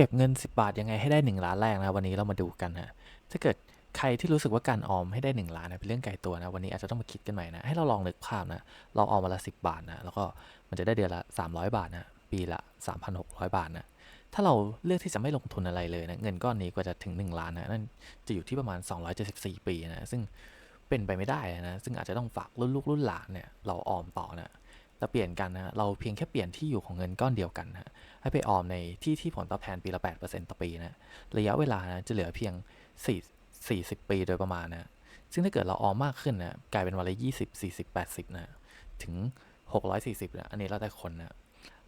เก็บเงิน 10 บาทยังไงให้ได้ 1 ล้านแรกนะวันนี้เรามาดูกันนะถ้าเกิดใครที่รู้สึกว่าการออมให้ได้ 1 ล้านนะเป็นเรื่องไกลตัวนะวันนี้อาจจะต้องมาคิดกันใหม่นะให้เราลองนึกภาพนะเราออมมาละ 10 บาทนะแล้วก็มันจะได้เดือนละ 300 บาทนะปีละ 3,600 บาทนะถ้าเราเลือกที่จะไม่ลงทุนอะไรเลยนะเงินก้อนนี้กว่าจะถึง 1 ล้านนะนั่นจะอยู่ที่ประมาณ 274 ปีนะซึ่งเป็นไปไม่ได้นะซึ่งอาจจะต้องฝากรุ่นลูกรุ่นหลานเนี่ยเราออมต่อนะ แต่เปลี่ยนกันนะเราเพียงแค่เปลี่ยนที่อยู่ของเงินก้อนเดียวกันนะให้ไปออมในที่ที่ผลตอบแทนปีละ8%ต่อปีนะระยะเวลานะจะเหลือเพียง4 40 ปีโดยประมาณนะซึ่งถ้าเกิดเราออมมากขึ้นนะกลายเป็นวันละ20 40 80นะถึง 640นะอันนี้แล้วแต่คนนะ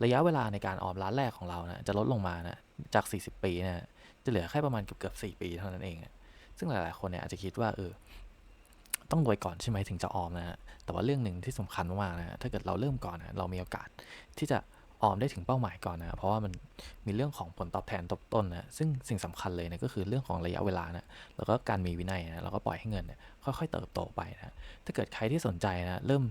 ระยะเวลาในการออมล้านแรกของเรานะจะลดลงมานะจาก 40 ปีนะจะเหลือแค่ประมาณเกือบเกือบ4ปีเท่านั้นเองนะซึ่งหลาย ๆ คนเนี่ยอาจจะคิดว่าเออ ต้องรวยก่อนใช่ไหมถึงจะออมนะฮะแต่ว่าเรื่องหนึ่งที่สำคัญมากนะฮะถ้าเกิดเราเริ่มก่อนนะเรามีโอกาสที่จะออมได้ถึงเป้าหมายก่อนนะเพราะว่ามันมีเรื่องของผลตอบแทนทบต้นนะซึ่งสิ่งสำคัญเลยนะก็คือเรื่องของระยะเวลานะแล้วก็การมีวินัยนะแล้วก็ปล่อยให้เงินเนี่ยค่อยๆเติบโตไปนะถ้าเกิดใครที่สนใจนะเริ่ม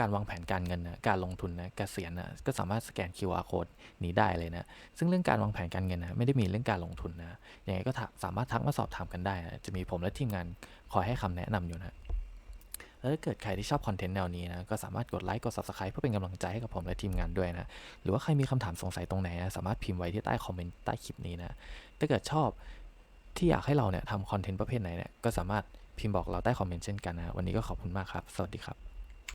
การวางแผนการเงินนะการลงทุนนะกเกษียณนะก็สามารถสแกน QR code นี้ได้เลยนะ ซึ่งเรื่องการวางแผนการเงินนะไม่ได้มีเรื่องการลงทุนนะยังไงก็สามารถทักมาสอบถามกันได้นะจะมีผมและทีมงานคอยให้คำแนะนำอยู่นะ แล้วถ้าเกิดใครที่ชอบคอนเทนต์แนวนี้นะ ก็สามารถกดไลค์ กด Subscribe เพื่อเป็นกำลังใจให้กับผมและทีมงานด้วยนะ หรือว่าใครมีคำถามสงสัยตรงไหนนะ สามารถพิมพ์ไว้ที่ใต้คอมเมนต์ใต้คลิปนี้นะ ถ้าเกิดชอบที่อยากให้เราเนี่ยทำคอนเทนต์ประเภทไหนเนี่ย ก็สามารถพิมพ์บอกเราใต้คอมเมนต์เช่นกันนะ วันนี้ก็ขอบคุณมากครับ สวัสดีครับ